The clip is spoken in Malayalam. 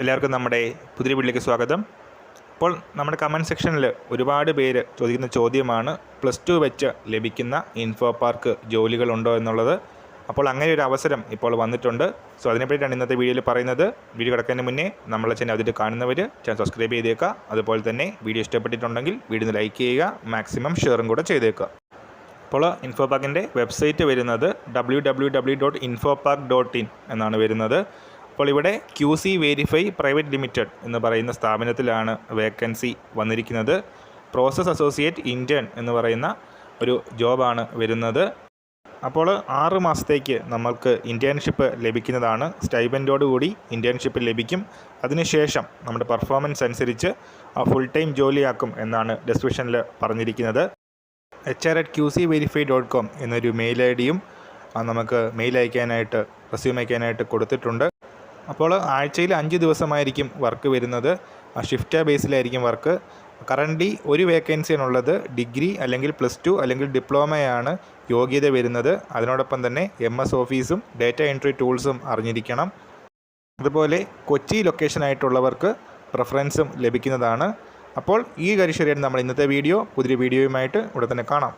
എല്ലാവർക്കും നമ്മുടെ പുതിയ വീട്ടിലേക്ക് സ്വാഗതം. ഇപ്പോൾ നമ്മുടെ കമന്റ് സെക്ഷനിൽ ഒരുപാട് പേര് ചോദിക്കുന്ന ചോദ്യമാണ് പ്ലസ് ടു വെച്ച് ലഭിക്കുന്ന ഇൻഫോ പാർക്ക് ജോലികളുണ്ടോ എന്നുള്ളത്. അപ്പോൾ അങ്ങനെ ഒരു അവസരം ഇപ്പോൾ വന്നിട്ടുണ്ട്. സോ അതിനെപ്പറ്റിയാണ് ഇന്നത്തെ വീഡിയോയിൽ പറയുന്നത്. വീഡിയോ കിടക്കുന്നതിന് മുന്നേ നമ്മളെ ചാനൽ അതിൽ കാണുന്നവർ ചാനൽ സബ്സ്ക്രൈബ് ചെയ്തേക്കുക അതുപോലെ തന്നെ വീഡിയോ ഇഷ്ടപ്പെട്ടിട്ടുണ്ടെങ്കിൽ വീഡിയോ ലൈക്ക് ചെയ്യുക മാക്സിമം ഷെയറും കൂടെ ചെയ്തേക്കുക അപ്പോൾ ഇൻഫോ പാർക്കിന്റെ വെബ്സൈറ്റ് വരുന്നത് W dot info dot in എന്നാണ് വരുന്നത്. അപ്പോൾ ഇവിടെ Q C verify private limited എന്ന് പറയുന്ന സ്ഥാപനത്തിലാണ് വേക്കൻസി വന്നിരിക്കുന്നത്. പ്രോസസ് അസോസിയേറ്റ് ഇന്റേൺ എന്ന് പറയുന്ന ഒരു ജോബാണ് വരുന്നത്. അപ്പോൾ ആറ് മാസത്തേക്ക് നമ്മൾക്ക് ഇന്റേൺഷിപ്പ് ലഭിക്കുന്നതാണ്. കൂടി ഇന്റേൺഷിപ്പ് ലഭിക്കും. അതിനുശേഷം നമ്മുടെ പെർഫോമൻസ് അനുസരിച്ച് ഫുൾ ടൈം ജോലിയാക്കും എന്നാണ് ഡിസ്ക്രിപ്ഷനിൽ പറഞ്ഞിരിക്കുന്നത്. H R at Q C verify dot com എന്നൊരു മെയിൽ ഐ ഡിയും നമുക്ക് മെയിൽ അയക്കാനായിട്ട് റെസ്യൂം അയക്കാനായിട്ട് കൊടുത്തിട്ടുണ്ട്. അപ്പോൾ ആഴ്ചയിൽ അഞ്ച് ദിവസമായിരിക്കും വർക്ക് വരുന്നത്. ഷിഫ്റ്റ് ബേസിലായിരിക്കും വർക്ക്. കറന്റ് ഒരു വേക്കൻസിയാണുള്ളത്. ഡിഗ്രി അല്ലെങ്കിൽ പ്ലസ് ടു അല്ലെങ്കിൽ ഡിപ്ലോമയാണ് യോഗ്യത വരുന്നത്. അതിനോടൊപ്പം തന്നെ എം എസ് ഓഫീസും ഡേറ്റ എൻട്രി ടൂൾസും അറിഞ്ഞിരിക്കണം. അതുപോലെ കൊച്ചി ലൊക്കേഷനായിട്ടുള്ളവർക്ക് പ്രിഫറൻസും ലഭിക്കുന്നതാണ്. അപ്പോൾ ഈ കരിശരിയാണ് നമ്മൾ ഇന്നത്തെ വീഡിയോ. പുതിയ വീഡിയോയുമായിട്ട് ഇവിടെ തന്നെ കാണാം.